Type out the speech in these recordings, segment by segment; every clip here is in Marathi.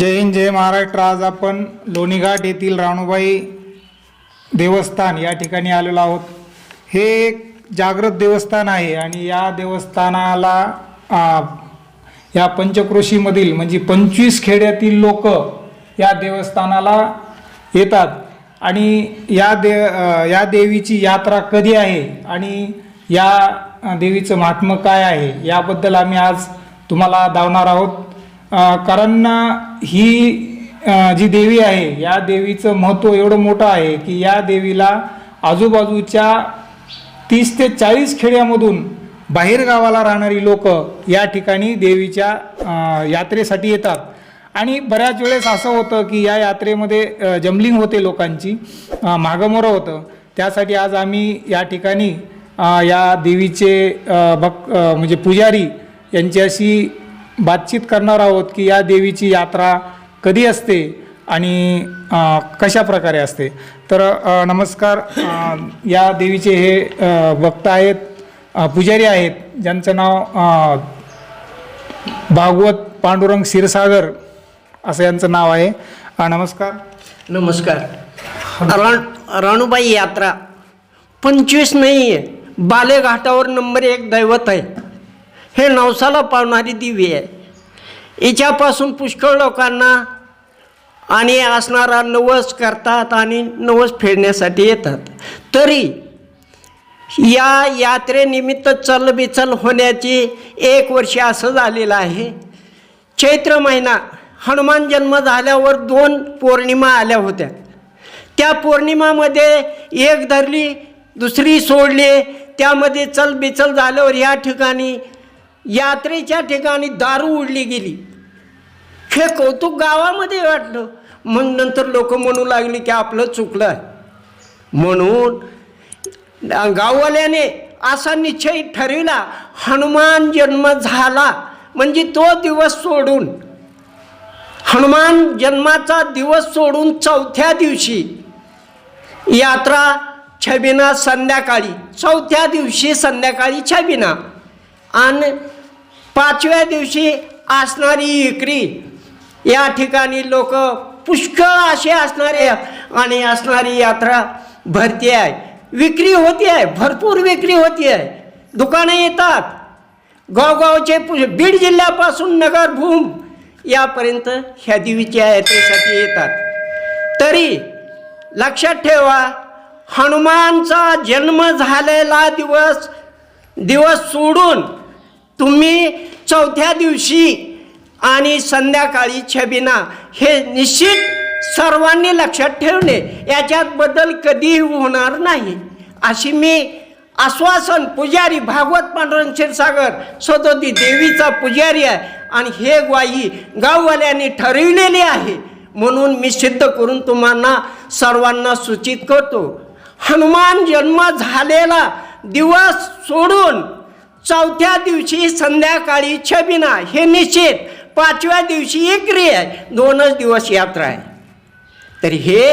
जय हिंद जय महाराष्ट्र. आज आपण लोणीघाट येथील राणूबाई देवस्थान या ठिकाणी आलेलो आहोत. हे एक जागृत देवस्थान आहे आणि या देवस्थानाला आ, या पंचक्रोशीमधील म्हणजे पंचवीस खेड्यातील लोक या देवस्थानाला येतात. आणि या दे या देवीची यात्रा कधी आहे आणि या देवीचं महात्म्य काय आहे याबद्दल आम्ही आज तुम्हाला धावणार आहोत. कारण ही जी देवी आहे या देवीचं महत्त्व एवढं मोठं आहे की या देवीला आजूबाजूच्या तीस ते चाळीस खेड्यामधून बाहेर गावाला राहणारी लोक या ठिकाणी देवीच्या यात्रेसाठी येतात. आणि बऱ्याच वेळेस असं होतं की या यात्रेमध्ये जमलिंग होते लोकांची अ, मागंमोरं होतं. त्यासाठी आज आम्ही या ठिकाणी या देवीचे भक् म्हणजे पुजारी यांच्याशी बातचीत करणार आहोत की या देवीची यात्रा कधी असते आणि कशा प्रकारे असते. तर नमस्कार या देवीचे हे भक्त आहेत पुजारी आहेत ज्यांचं नाव भागवत पांडुरंग क्षीरसागर असं यांचं नाव आहे. नमस्कार. नमस्कार. रण राणूबाई यात्रा पंचवीस नाही आहे बालेघाटावर नंबर एक दैवत आहे. हे नवसाला पावणारी दिवी आहे. हिच्यापासून पुष्कळ लोकांना आणि असणारा नवस करतात आणि नवस फेडण्यासाठी येतात. तरी या यात्रेनिमित्त चलबिचल होण्याची एक वर्ष असं झालेलं आहे. चैत्र महिना हनुमान जन्म झाल्यावर दोन पौर्णिमा आल्या होत्या. त्या पौर्णिमामध्ये एक धरली दुसरी सोडली त्यामध्ये चलबिचल झाल्यावर या ठिकाणी यात्रेच्या ठिकाणी दारू उडली गेली. हे कौतुक गावामध्ये वाटलं. मग नंतर लोक म्हणू लागली की आपलं चुकलं आहे म्हणून गाववाल्याने असा निश्चय ठरविला हनुमान जन्म झाला. म्हणजे तो दिवस सोडून. हनुमान जन्माचा दिवस सोडून चौथ्या दिवशी यात्रा छबिना संध्याकाळी चौथ्या दिवशी संध्याकाळी छबिना. आणि पाचव्या दिवशी असणारी इकरी या ठिकाणी लोक पुष्कळ असे असणारे आणि असणारी यात्रा भरती आहे. विक्री होती आहे भरपूर विक्री होती आहे. दुकानं येतात. गावगावचे पु- बीड जिल्ह्यापासून नगरभूम यापर्यंत ह्या देवीच्या यात्रेसाठी येतात. तरी लक्षात ठेवा हनुमानचा जन्म झालेला दिवस दिवस सोडून तुम्ही चौथ्या दिवशी आणि संध्याकाळी छबिना हे निश्चित सर्वांनी लक्षात ठेवणे याच्यात बदल कधीही होणार नाही. अशी मी आश्वासन पुजारी भागवत पांडुरंग क्षीरसागर सदोती देवीचा पुजारी आहे आणि हे ग्वाही गाववाल्यांनी ठरविलेली आहे. म्हणून मी सिद्ध करून तुम्हाला सर्वांना सूचित करतो. हनुमान जन्म झालेला दिवस सोडून चौथ्या दिवशी संध्याकाळी छबिना हे निश्चित. पाचव्या दिवशी एकरी आहे. दोनच दिवस यात्रा आहे. तर हे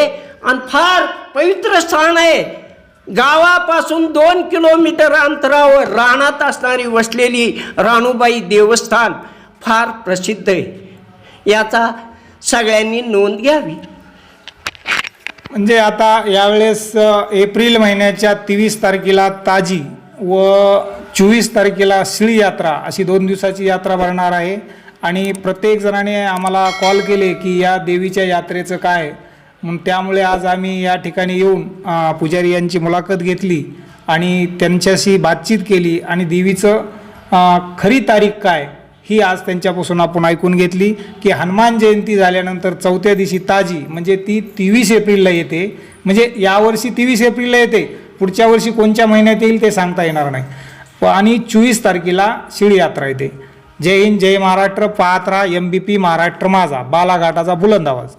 आणि फार पवित्र स्थान आहे. गावापासून दोन किलोमीटर अंतरावर रानात असणारी वसलेली राणूबाई देवस्थान फार प्रसिद्ध आहे. याचा सगळ्यांनी नोंद घ्यावी. म्हणजे आता यावेळेस एप्रिल महिन्याच्या तेवीस तारखेला ताजी व चोवीस तारखेला शिळी यात्रा अशी दोन दिवसाची यात्रा भरणार आहे. आणि प्रत्येक जणाने आम्हाला कॉल केले की या देवीच्या यात्रेचं काय मग त्यामुळे आज आम्ही या ठिकाणी येऊन पुजारी यांची मुलाखत घेतली आणि त्यांच्याशी बातचीत केली आणि देवीचं खरी तारीख काय ही आज त्यांच्यापासून आपण ऐकून घेतली की हनुमान जयंती झाल्यानंतर चौथ्या दिवशी ताजी म्हणजे ती तेवीस एप्रिलला येते. म्हणजे यावर्षी तेवीस एप्रिलला येते. पुढच्या वर्षी कोणत्या महिन्यात येईल ते सांगता येणार नाही. व आणि चोवीस तारखेला शिळी यात्रा येते. जय हिंद जय महाराष्ट्र पाहत राहा एम बी पी महाराष्ट्र माझा बालाघाटाचा बुलंद आवाज.